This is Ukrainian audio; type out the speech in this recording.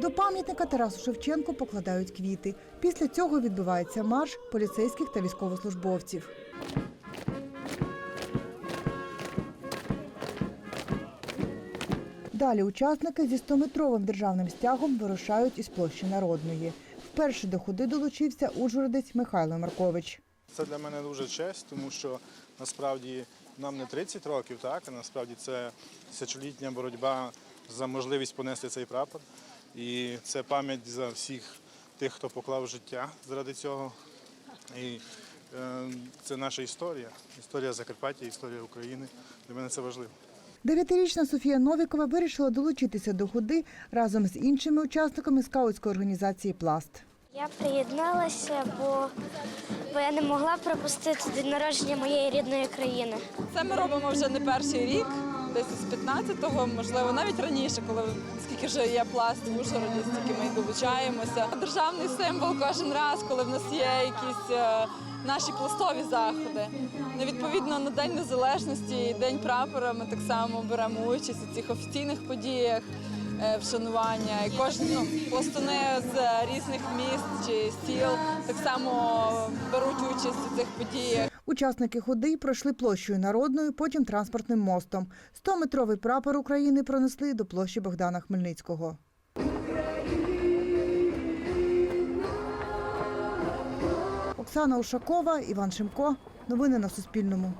До пам'ятника Тарасу Шевченку покладають квіти. Після цього відбувається марш поліцейських та військовослужбовців. Далі учасники зі 100-метровим державним стягом вирушають із площі Народної. Вперше до ходи долучився ужгородець Михайло Маркович. Це для мене дуже честь, тому що насправді нам не 30 років, так а насправді це тисячолітня боротьба за можливість понести цей прапор. І це пам'ять за всіх тих, хто поклав життя заради цього. І е, це наша історія, історія Закарпаття, історія України. Для мене це важливо. Дев'ятирічна Софія Новікова вирішила долучитися до ходи разом з іншими учасниками скаутської організації Пласт. Я приєдналася, бо, бо я не могла пропустити день народження моєї рідної країни. Це ми робимо вже не перший рік, десь з 15-го, можливо, навіть раніше, коли скільки вже є пласт в Ужгороді, стільки ми долучаємося. Державний символ кожен раз, коли в нас є якісь е, наші пластові заходи. Ну, відповідно, на День Незалежності і День прапора ми так само беремо участь у цих офіційних подіях. е, Вшанування і кожен ну, пластуни з різних міст чи сіл так само беруть участь у цих подіях. Учасники ходи пройшли площею Народною, потім транспортним мостом. 100-метровий прапор України пронесли до площі Богдана Хмельницького. Оксана Ушакова, Іван Шимко. Новини на Суспільному.